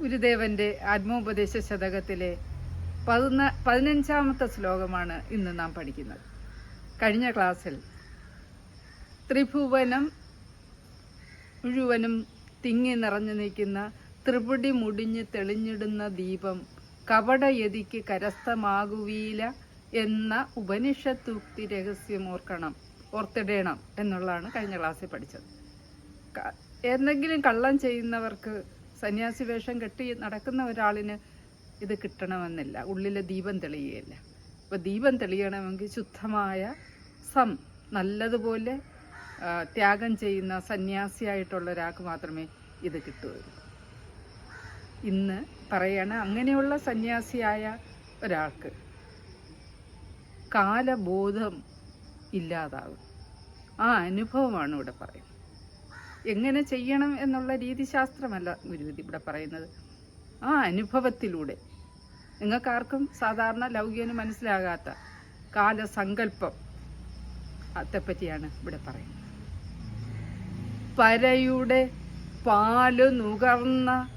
ഗുരുദേവന്റെ ആത്മോപദേശ ശതകത്തിലെ പതിന പതിനഞ്ചാമത്തെ ശ്ലോകമാണ് ഇന്ന് നാം പഠിക്കുന്നത്. കഴിഞ്ഞ ക്ലാസ്സിൽ ത്രിഭുവനം മുഴുവനും തിങ്ങി നിറഞ്ഞു നിൽക്കുന്ന ത്രിപുടി മുടിഞ്ഞ് തെളിഞ്ഞിടുന്ന ദീപം കപടയതിക്ക് കരസ്ഥമാകുവീല എന്ന ഉപനിഷത്തുക്തി രഹസ്യം ഓർക്കണം ഓർത്തിടേണം എന്നുള്ളതാണ് കഴിഞ്ഞ ക്ലാസ്സിൽ പഠിച്ചത്. എന്തെങ്കിലും കള്ളം ചെയ്യുന്നവർക്ക് സന്യാസി വേഷം കെട്ടി നടക്കുന്ന ഒരാളിന് ഇത് കിട്ടണമെന്നില്ല. ഉള്ളിലെ ദീപം തെളിയുകയില്ല അപ്പോൾ ദീപം തെളിയണമെങ്കിൽ ശുദ്ധമായ സം നല്ലതുപോലെ ത്യാഗം ചെയ്യുന്ന സന്യാസിയായിട്ടുള്ള ഒരാൾക്ക് മാത്രമേ ഇത് കിട്ടുകയുള്ളൂ. ഇന്ന് പറയണ അങ്ങനെയുള്ള സന്യാസിയായ ഒരാൾക്ക് കാലബോധം ഇല്ലാതാകും. ആ അനുഭവമാണ് ഇവിടെ പറയുന്നത്. എങ്ങനെ ചെയ്യണം എന്നുള്ള രീതിശാസ്ത്രമല്ല ഗുരുവിധി ഇവിടെ പറയുന്നത്. ആ അനുഭവത്തിലൂടെ. നിങ്ങൾക്കാർക്കും സാധാരണ ലൗകികന് മനസ്സിലാകാത്ത കാലസങ്കല്പം അതേപ്പറ്റിയാണ് ഇവിടെ പറയുന്നത്. പരയുടെ പാൽ നുകർന്ന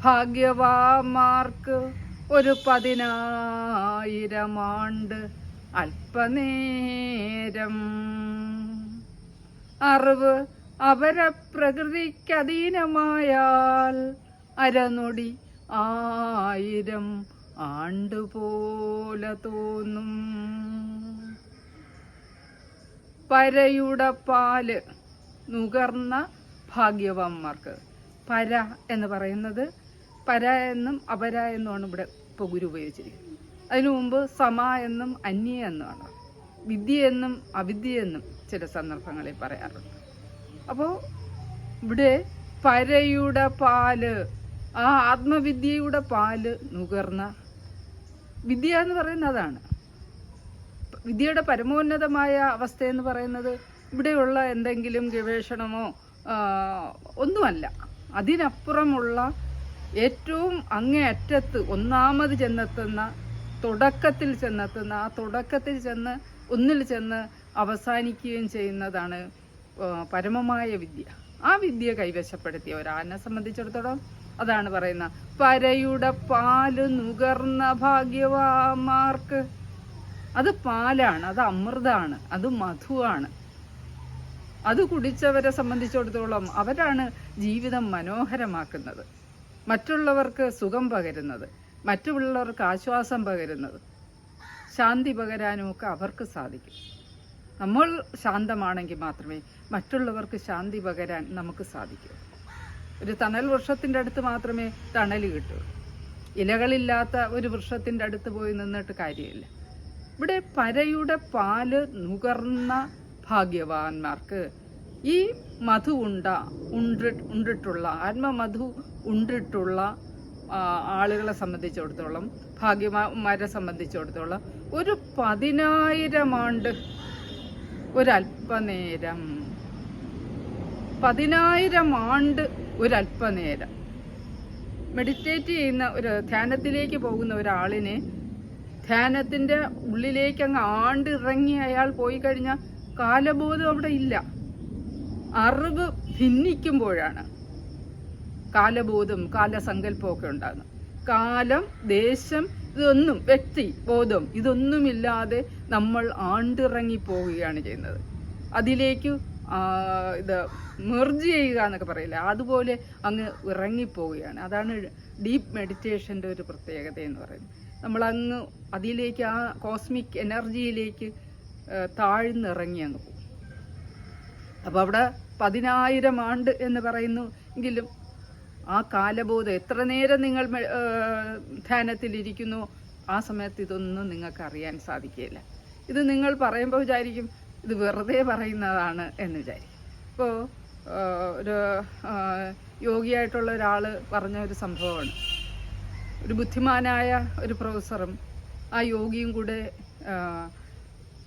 ഭാഗ്യവാമാർക്ക് ഒരു പതിനായിരം ആണ്ട് അല്പനേരം. അറിവ് അപരപ്രകൃതിക്കധീനമായാൽ അരനൊടി ആയിരം ആണ്ടുപോലെ തോന്നും. പരയുടെ പാൽ നുകർന്ന ഭാഗ്യവാന്മാർക്ക്. പര എന്ന് പറയുന്നത് പര എന്നും അപര എന്നുമാണ് ഇവിടെ ഇപ്പോൾ ഗുരു ഉപയോഗിച്ചിരിക്കുന്നത്. അതിനു മുമ്പ് സമ എന്നും അന്യ എന്നുമാണ്. വിദ്യ എന്നും അവിദ്യ എന്നും ചില സന്ദർഭങ്ങളിൽ പറയാറുണ്ട്. അപ്പോൾ ഇവിടെ പരയുടെ പാൽ ആ ആത്മവിദ്യയുടെ പാൽ നുകർന്ന വിദ്യ എന്ന് പറയുന്നത് അതാണ്. വിദ്യയുടെ പരമോന്നതമായ അവസ്ഥ എന്ന് പറയുന്നത് ഇവിടെയുള്ള എന്തെങ്കിലും ഗവേഷണമോ ഒന്നുമല്ല. അതിനപ്പുറമുള്ള ഏറ്റവും അങ്ങേയറ്റത്ത് ഒന്നാമത് ചെന്നെത്തുന്ന തുടക്കത്തിൽ ചെന്നെത്തുന്ന ആ തുടക്കത്തിൽ ചെന്ന് ഒന്നിൽ ചെന്ന് അവസാനിക്കുകയും ചെയ്യുന്നതാണ് പരമമായ വിദ്യ. ആ വിദ്യ കൈവശപ്പെടുത്തിയ ഒരാളിനെ സംബന്ധിച്ചിടത്തോളം അതാണ് പറയുന്ന പരയുടെ പാൽ നുകർന്ന ഭാഗ്യവാമാർക്ക് അത് പാലാണ് അത് അമൃതാണ് അത് മധുവാണ്. അത് കുടിച്ചവരെ സംബന്ധിച്ചിടത്തോളം അവരാണ് ജീവിതം മനോഹരമാക്കുന്നത്. മറ്റുള്ളവർക്ക് സുഖം പകരുന്നത് മറ്റുള്ളവർക്ക് ആശ്വാസം പകരുന്നത്. ശാന്തി പകരാനുമൊക്കെ അവർക്ക് സാധിക്കും. നമ്മൾ ശാന്തമാണെങ്കിൽ മാത്രമേ മറ്റുള്ളവർക്ക് ശാന്തി പകരാൻ നമുക്ക് സാധിക്കൂ. ഒരു തണൽ വൃക്ഷത്തിന്റെ അടുത്ത് മാത്രമേ തണൽ കിട്ടൂ. ഇലകളില്ലാത്ത ഒരു വൃക്ഷത്തിന്റെ അടുത്ത് പോയി നിന്നിട്ട് കാര്യമില്ല. ഇവിടെ പരയുടെ പാൽ നുകർന്ന ഭാഗ്യവാന്മാർക്ക് ഈ മധു ഉണ്ട ഉണ്ടി ഉണ്ടിട്ടുള്ള ആത്മമധു ഉണ്ടിട്ടുള്ള ആളുകളെ സംബന്ധിച്ചിടത്തോളം ഭാഗ്യമാരെ സംബന്ധിച്ചിടത്തോളം ഒരു പതിനായിരം ആണ്ട് ഒരല്പനേരം. പതിനായിരം ആണ്ട് ഒരല്പനേരം. മെഡിറ്റേറ്റ് ചെയ്യുന്ന ഒരു ധ്യാനത്തിലേക്ക് പോകുന്ന ഒരാളിനെ ധ്യാനത്തിന്റെ ഉള്ളിലേക്ക് അങ്ങ് ആണ്ടിറങ്ങി അയാൾ പോയി കഴിഞ്ഞാൽ കാലബോധം അവിടെ ഇല്ല. അറിവ് ഭിന്നിക്കുമ്പോഴാണ് കാലബോധം കാലസങ്കല്പമൊക്കെ ഉണ്ടാകുന്നത്. കാലം ദേശം ഇതൊന്നും വ്യക്തി ബോധം ഇതൊന്നുമില്ലാതെ നമ്മൾ ആണ്ടിറങ്ങി പോവുകയാണ് ചെയ്യുന്നത്. അതിലേക്ക് ഇത് മെർജ് ചെയ്യുക എന്നൊക്കെ പറയില്ല അതുപോലെ അങ്ങ് ഇറങ്ങിപ്പോവുകയാണ്. അതാണ് ഡീപ്പ് മെഡിറ്റേഷന്റെ ഒരു പ്രത്യേകത എന്ന് പറയുന്നത്. നമ്മൾ അങ്ങ് അതിലേക്ക് ആ കോസ്മിക് എനർജിയിലേക്ക് താഴ്ന്നിറങ്ങി അങ്ങ് പോകും. അപ്പോൾ അവിടെ പതിനായിരം ആണ്ട് എന്ന് പറയുന്നു എങ്കിലും ആ കാലബോധം എത്ര നേരം നിങ്ങൾ ധ്യാനത്തിലിരിക്കുന്നു ആ സമയത്ത് ഇതൊന്നും നിങ്ങൾക്ക് അറിയാൻ സാധിക്കില്ല ഇത് നിങ്ങൾ പറയുമ്പോൾ വിചാരിക്കും ഇത് വെറുതെ പറയുന്നതാണ് എന്ന് വിചാരിക്കും. ഇപ്പോൾ ഒരു യോഗിയായിട്ടുള്ള ഒരാൾ പറഞ്ഞ ഒരു സംഭവമാണ്. ഒരു ബുദ്ധിമാനായ ഒരു പ്രൊഫസറും ആ യോഗിയും കൂടെ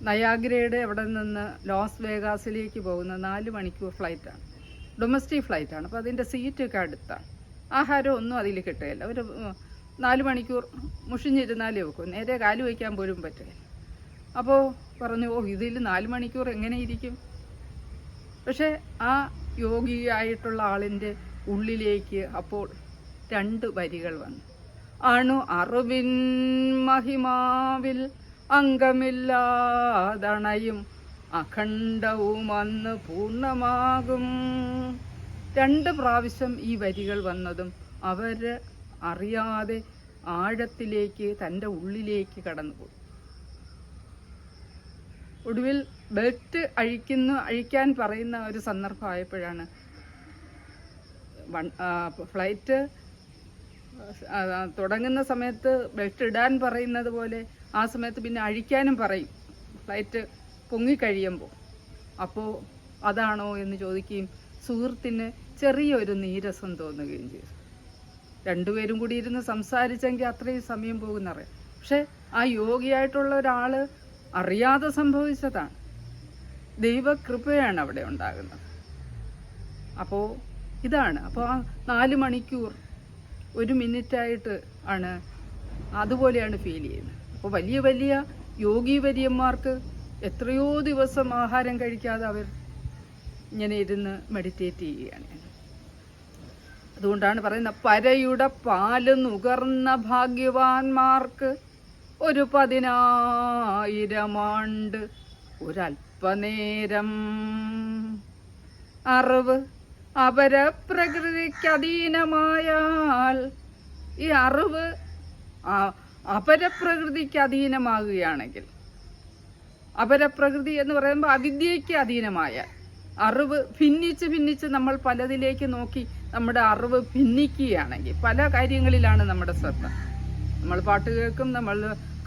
നയാഗ്രയുടെ അവിടെ നിന്ന് ലോസ് വേഗാസിലേക്ക് പോകുന്ന നാല് മണിക്കൂർ ഫ്ലൈറ്റാണ്. ഡൊമസ്റ്റിക് ഫ്ലൈറ്റ് ആണ്. അപ്പോൾ അതിന്റെ സീറ്റൊക്കെ അടുത്താണ്. ആഹാരം ഒന്നും അതിൽ കിട്ടുകയില്ല. ഒരു നാല് മണിക്കൂർ മുഷിഞ്ഞിരുന്നാലേ വെക്കും നേരെ കാൽ വയ്ക്കാൻ പോലും പറ്റില്ല അപ്പോൾ പറഞ്ഞു ഓ ഇതിൽ നാല് മണിക്കൂർ എങ്ങനെ ഇരിക്കും പക്ഷേ ആ യോഗിയായിട്ടുള്ള ആളിന്റെ ഉള്ളിലേക്ക് അപ്പോൾ രണ്ട് വരികൾ വന്നു. അണു അറിവിൻ മഹിമാവിൽ അംഗമില്ലാതണയും അഖണ്ഡവും അന്ന് പൂർണമാകും. രണ്ട് പ്രാവശ്യം ഈ വരികൾ വന്നതും അവർ അറിയാതെ ആഴത്തിലേക്ക് തന്റെ ഉള്ളിലേക്ക് കടന്നുപോയി. ഒടുവിൽ ബെൽറ്റ് അഴിക്കുന്നു അഴിക്കാൻ പറയുന്ന ഒരു സന്ദർഭമായപ്പോഴാണ് ഫ്ലൈറ്റ് തുടങ്ങുന്ന സമയത്ത് ബെൽറ്റ് ഇടാൻ പറയുന്നത് പോലെ ആ സമയത്ത് പിന്നെ അഴിക്കാനും പറയും. ഫ്ലൈറ്റ് പൊങ്ങിക്കഴിയുമ്പോൾ. അപ്പോൾ അതാണോ എന്ന് ചോദിക്കുകയും സുഹൃത്തിന് ചെറിയൊരു നീരസം തോന്നുകയും ചെയ്തു. രണ്ടുപേരും കൂടി ഇരുന്ന് സംസാരിച്ചെങ്കിൽ അത്രയും സമയം പോകുന്നറിയാം. പക്ഷെ ആ യോഗിയായിട്ടുള്ള ഒരാൾ അറിയാതെ സംഭവിച്ചതാണ്. ദൈവകൃപയാണ് അവിടെ ഉണ്ടാകുന്നത്. അപ്പോൾ ഇതാണ്. അപ്പോൾ ആ നാല് മണിക്കൂർ ഒരു മിനിറ്റായിട്ട് ആണ് അതുപോലെയാണ് ഫീൽ ചെയ്യുന്നത്. അപ്പോൾ വലിയ വലിയ യോഗി വര്യന്മാർക്ക് എത്രയോ ദിവസം ആഹാരം കഴിക്കാതെ അവർ ഇങ്ങനെ ഇരുന്ന് മെഡിറ്റേറ്റ് ചെയ്യുകയാണ്. അതുകൊണ്ടാണ് പറയുന്നത് പരയുടെ പാൽ നുകർന്ന ഭാഗ്യവാന്മാർക്ക് ഒരു പതിനായിരമാണ്ട് ഒരല്പനേരം അറിവ് അപരപ്രകൃതിക്ക് അധീനമായാൽ ഈ അറിവ് അപരപ്രകൃതിക്ക് അധീനമാകുകയാണെങ്കിൽ അപരപ്രകൃതി എന്ന് പറയുമ്പോൾ അവിദ്യയ്ക്ക് അധീനമായ അറിവ് ഭിന്നിച്ച് ഭിന്നിച്ച് നമ്മൾ പലതിലേക്ക് നോക്കി നമ്മുടെ അറിവ് ഭിന്നിക്കുകയാണെങ്കിൽ പല കാര്യങ്ങളിലാണ് നമ്മുടെ ശ്രദ്ധ. നമ്മൾ പാട്ട് കേൾക്കും നമ്മൾ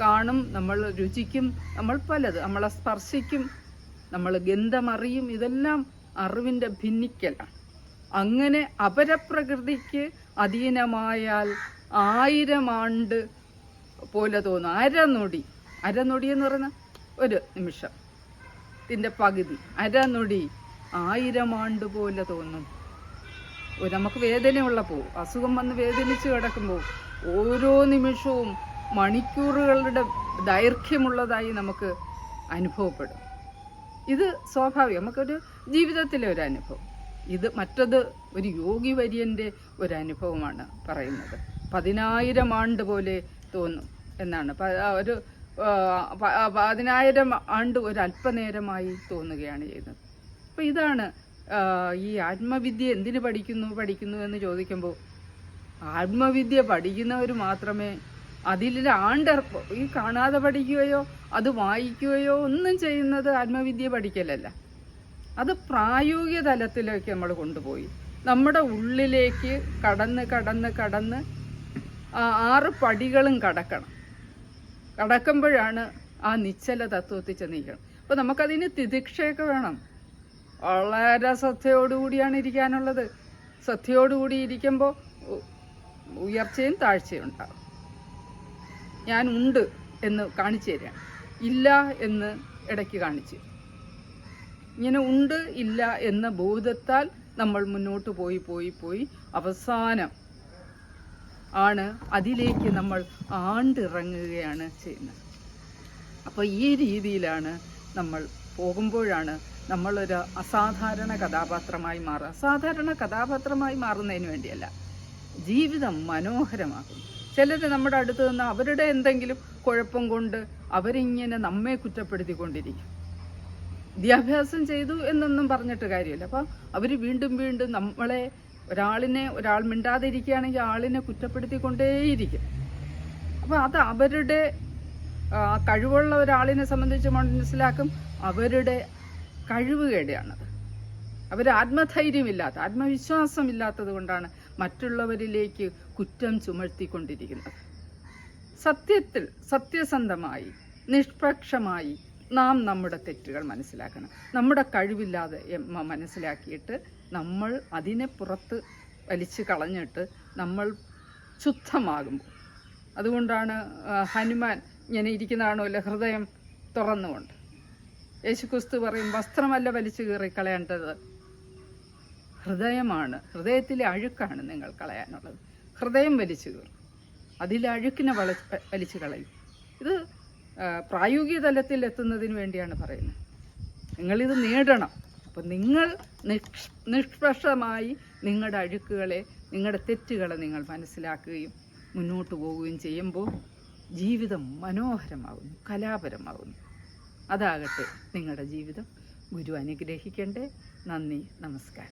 കാണും നമ്മൾ രുചിക്കും നമ്മൾ പലത് നമ്മളെ സ്പർശിക്കും നമ്മൾ ഗന്ധമറിയും ഇതെല്ലാം അറിവിന്റെ ഭിന്നിക്കലാണ്. അങ്ങനെ അപരപ്രകൃതിക്ക് അധീനമായാൽ ആയിരം ആണ്ട് പോലെ തോന്നും. അരനൊടി. അരനൊടി എന്ന് പറയുന്ന ഒരു നിമിഷം. ഇതിന്റെ പകുതി. അരനൊടി ആയിരം ആണ്ട് പോലെ തോന്നും. നമുക്ക് വേദനയുള്ളപ്പോൾ അസുഖം വന്ന് വേദനിച്ച് കിടക്കുമ്പോൾ ഓരോ നിമിഷവും മണിക്കൂറുകളുടെ ദൈർഘ്യമുള്ളതായി നമുക്ക് അനുഭവപ്പെടും. ഇത് സ്വാഭാവികം. നമുക്കൊരു ജീവിതത്തിലെ ഒരു അനുഭവം. ഇത് മറ്റത് ഒരു യോഗി വര്യന്റെ ഒരു അനുഭവമാണ് പറയുന്നത്. പതിനായിരം ആണ്ട് പോലെ തോന്നും എന്നാണ്. ഒരു പതിനായിരം ആണ്ട് ഒരു അല്പനേരമായി തോന്നുകയാണ് ചെയ്യുന്നത് അപ്പോൾ ഇതാണ് ഈ ആത്മവിദ്യ എന്തിനു പഠിക്കുന്നു പഠിക്കുന്നു എന്ന് ചോദിക്കുമ്പോൾ ആത്മവിദ്യ പഠിക്കുന്നവർ മാത്രമേ അതിൽ ആണ്ടർ ഈ കാണാതെ പഠിക്കുകയോ അത് വായിക്കുകയോ ഒന്നും ചെയ്യുന്നത് ആത്മവിദ്യ പഠിക്കലല്ല. അത് പ്രായോഗിക തലത്തിലേക്ക് നമ്മൾ കൊണ്ടുപോയി. നമ്മുടെ ഉള്ളിലേക്ക് കടന്ന് കടന്ന് കടന്ന് ആറ് പടികളും കടക്കണം. കടക്കുമ്പോഴാണ് ആ നിശ്ചല തത്വത്തിൽ ചെന്നിരിക്കണം അപ്പോൾ നമുക്കതിന് തിദിക്ഷയൊക്കെ വേണം. വളരെ ശ്രദ്ധയോടുകൂടിയാണ് ഇരിക്കാനുള്ളത്. ശ്രദ്ധയോടുകൂടി ഇരിക്കുമ്പോൾ ഉയർച്ചയും താഴ്ചയും ഉണ്ടാകും ഞാൻ ഉണ്ട് എന്ന് കാണിച്ചു തരാം. ഇല്ല എന്ന് ഇടയ്ക്ക് കാണിച്ചു. ഇങ്ങനെ ഉണ്ട് ഇല്ല എന്ന ബോധത്താൽ നമ്മൾ മുന്നോട്ട് പോയി പോയി പോയി അവസാനം ആണ് അതിലേക്ക് നമ്മൾ ആണ്ടിറങ്ങുകയാണ് ചെയ്യുന്നത്. അപ്പോൾ ഈ രീതിയിലാണ് നമ്മൾ പോകുമ്പോഴാണ് നമ്മളൊരു അസാധാരണ കഥാപാത്രമായി മാറുക. അസാധാരണ കഥാപാത്രമായി മാറുന്നതിന് വേണ്ടിയല്ല ജീവിതം മനോഹരമാകും ചിലർ നമ്മുടെ അടുത്ത് നിന്ന് അവരുടെ എന്തെങ്കിലും കുഴപ്പം കൊണ്ട് അവരിങ്ങനെ നമ്മെ കുറ്റപ്പെടുത്തിക്കൊണ്ടിരിക്കും. വിദ്യാഭ്യാസം ചെയ്തു എന്നൊന്നും പറഞ്ഞിട്ട് കാര്യമില്ല. അപ്പോൾ അവർ വീണ്ടും വീണ്ടും നമ്മളെ ഒരാളിനെ ഒരാൾ മിണ്ടാതിരിക്കുകയാണെങ്കിൽ ആളിനെ കുറ്റപ്പെടുത്തിക്കൊണ്ടേയിരിക്കും. അപ്പോൾ അത് അവരുടെ കഴിവുള്ള ഒരാളിനെ സംബന്ധിച്ച് മനസ്സിലാക്കും. അവരുടെ കഴിവുകേടെയാണത് അവർ ആത്മധൈര്യമില്ലാത്ത ആത്മവിശ്വാസമില്ലാത്തത് കൊണ്ടാണ് മറ്റുള്ളവരിലേക്ക് കുറ്റം ചുമർത്തിക്കൊണ്ടിരിക്കുന്നത്. സത്യത്തിൽ സത്യസന്ധമായി നിഷ്പക്ഷമായി നാം നമ്മുടെ തെറ്റുകൾ മനസ്സിലാക്കണം. നമ്മുടെ കഴിവില്ലാതെ മനസ്സിലാക്കിയിട്ട് നമ്മൾ അതിനെ പുറത്ത് വലിച്ചു കളഞ്ഞിട്ട് നമ്മൾ ശുദ്ധമാകുമ്പോൾ. അതുകൊണ്ടാണ് ഹനുമാൻ ഇങ്ങനെ ഇരിക്കുന്നതാണല്ലോ ഹൃദയം തുറന്നുകൊണ്ട്. യേശുക്രിസ്തു പറയും വസ്ത്രമല്ല വലിച്ചു കീറി കളയേണ്ടത്. ഹൃദയമാണ് ഹൃദയത്തിലെ അഴുക്കാണ് നിങ്ങൾ കളയാനുള്ളത്. ഹൃദയം വലിച്ചു കീറും. അതിലെ അഴുക്കിനെ വള വലിച്ചു കളയും. ഇത് പ്രായോഗിക തലത്തിൽ എത്തുന്നതിന് വേണ്ടിയാണ് പറയുന്നത്. നിങ്ങളിത് നേടണം. അപ്പം നിങ്ങൾ നിഷ് നിഷ്പക്ഷമായി നിങ്ങളുടെ അഴുക്കുകളെ നിങ്ങളുടെ തെറ്റുകളെ നിങ്ങൾ മനസ്സിലാക്കുകയും മുന്നോട്ട് പോവുകയും ചെയ്യുമ്പോൾ ജീവിതം മനോഹരമാകുന്നു കലാപരമാകുന്നു അതാകട്ടെ നിങ്ങളുടെ ജീവിതം. ഗുരു അനുഗ്രഹിക്കട്ടെ നന്ദി നമസ്കാരം.